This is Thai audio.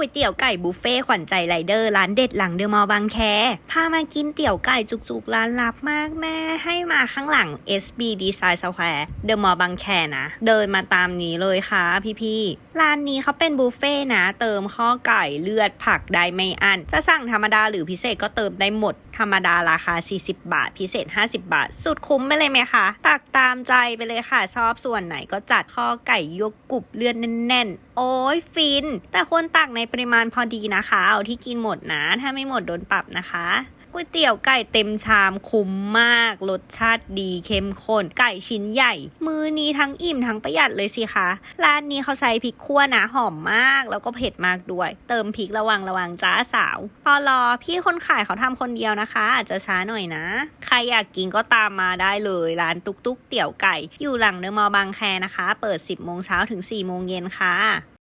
ก๋วยเตี๋ยวไก่บุฟเฟ่ขวัญใจไรเดอร์ร้านเด็ดหลังเดอะมอลล์บางแค พามากินเตี๋ยวไก่จุกๆ ร้านลับมากแม่ ให้มาข้างหลัง SB Design Square เดอะมอลล์บางแคนะ เดินมาตามนี้เลยค่ะพี่ๆ ร้านนี้เขาเป็นบุฟเฟ่์นะ เติมข้อไก่เลือดผักได้ไม่อัน จะสั่งธรรมดาหรือพิเศษก็เติมได้หมด ธรรมดาราคา 40 บาท พิเศษ 50 บาท สุดคุ้มไปเลยไหมคะ ตักตามใจไปเลยค่ะ ชอบส่วนไหนก็จัดข้อไก่ยกกรุบเลือดแน่นๆ โอ้ยฟิน แต่ควรตักในปริมาณพอดีนะคะ เอาที่กินหมดนะ ถ้าไม่หมดโดนปรับนะคะ ก๋วยเตี๋ยวไก่เต็มชามคุ้มมาก รสชาติดีเข้มข้น ไก่ชิ้นใหญ่ มือนี้ทั้งอิ่มทั้งประหยัดเลยสิคะ ร้านนี้เขาใช้พริกขั่วนะหอมมาก แล้วก็เผ็ดมากด้วย เติมพริกระวังระวังจ้าสาว พอรอพี่คนขายเขาทำคนเดียวนะคะ อาจจะช้าหน่อยนะ ใครอยากกินก็ตามมาได้เลย ร้านตุกตุกเตี๋ยวไก่ อยู่หลังเดอมอว์บางแคนะคะ เปิด 10โมงเช้าถึง4โมงเย็นค่ะ